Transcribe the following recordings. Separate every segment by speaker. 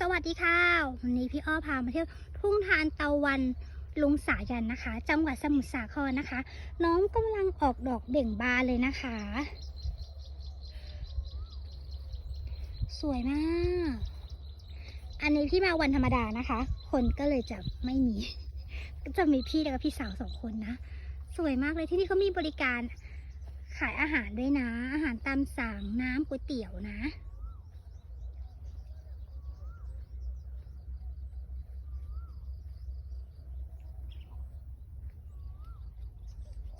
Speaker 1: สวัสดีค่ะ วันนี้พี่อ้อพามาเที่ยวทุ่งทานตะวันลุงสายันนะคะ จังหวัดสมุทรสาครนะคะ น้องกำลังออกดอกเบ่งบานเลยนะคะ สวยมาก อันนี้พี่มาวันธรรมดานะคะ คนก็เลยจะไม่มี จะมีพี่แล้วก็พี่สาวสองคนนะ สวยมากเลยที่นี่เขามีบริการขายอาหารด้วยนะ อาหารตามสั่งน้ำก๋วยเตี๋ยวนะ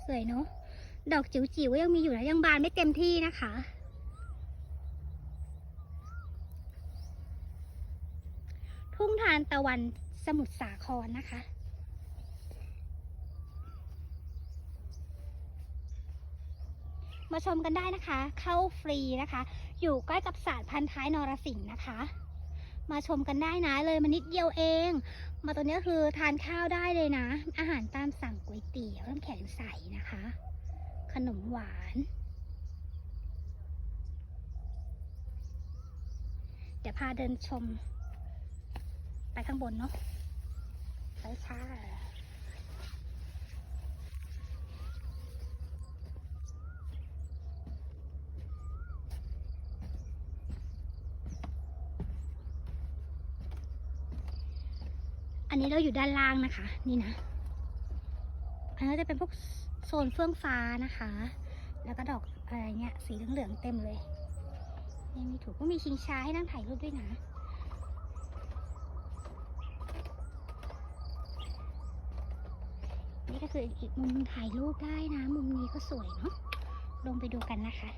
Speaker 1: สวยเนาะดอกจิ๋วๆยังมีอยู่นะยังบานไม่เต็มที่นะคะทุ่งทานตะวันสมุทรสาครนะคะ มาชมกันได้นะคะ เข้าฟรีนะคะ อยู่ใกล้กับศาสตร์พันท้ายนรสิงห์นะคะ มาชมกันได้นะเลยมานิดเดียวเอง มาตัวนี้คือทานข้าวได้เลยนะ อาหารตามสั่ง เตี๋ยวน้ำแข็งใสนะคะ ขนมหวาน เดี๋ยวพาเดินชม ไปข้างบนเนาะไปค่ะอันนี้เราอยู่ด้านล่างนะคะ นี่นะ อันนี้จะเป็นพวกโซนเฟื่องฟ้านะคะ แล้วก็ดอกอะไรเงี้ยสีเหลืองๆเต็มเลยนี่มีถูกก็มีชิงช้าให้นั่งถ่ายรูปด้วยนะนี่ก็คืออีกมุมถ่ายรูปได้นะ มุมนี้ก็สวยเนาะลงไปดูกันนะคะ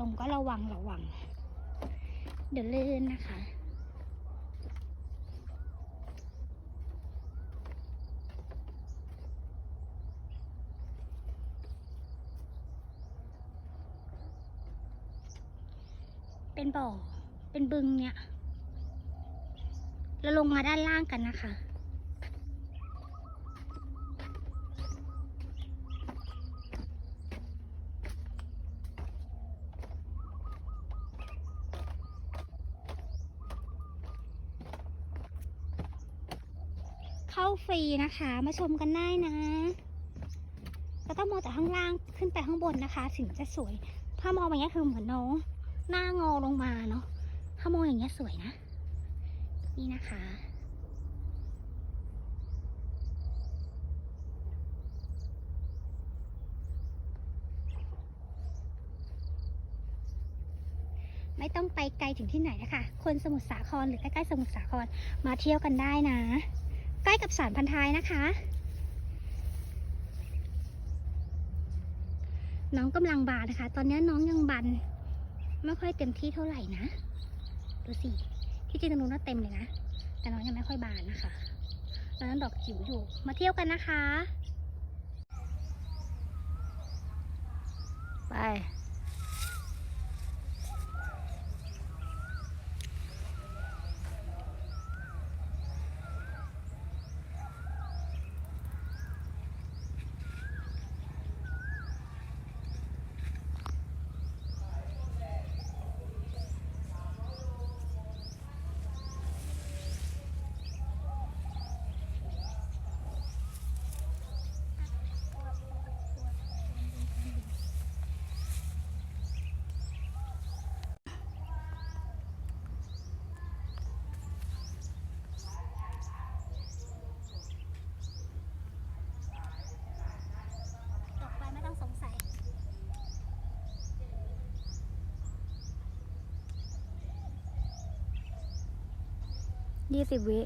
Speaker 1: ลงก็ระวังระวัง เดี๋ยวลื่นนะคะ เป็นบ่อ เป็นบึงเนี่ยเราลงมาด้านล่างกันนะคะ เข้าฟรีนะคะ มาชมกันได้นะก็ต้องมองจากข้างล่างขึ้นไปข้างบนนะคะ ถึงจะสวย ถ้ามองอย่างเงี้ยคือเหมือนน้อง หน้างอลงมาเนาะถ้ามองอย่างเงี้ยสวยนะ นี่นะคะ ไม่ต้องไปไกลถึงที่ไหนนะคะ คนสมุทรสาครหรือใกล้ๆสมุทรสาครมาเที่ยวกันได้นะ ใกล้กับสารพันท้ายนะคะน้องกำลังบานนะคะ ตอนนี้น้องยังบาน ไม่ค่อยเต็มที่เท่าไหร่นะ ดูสิ ที่จริงตรงนู้นน่าเต็มเลยนะ แต่น้องยังไม่ค่อยบานนะคะตอนนั้นดอกจิ๋วอยู่ มาเที่ยวกันนะคะ ไป ตกไปไม่ต้องสงสัย ยี่สิบวิ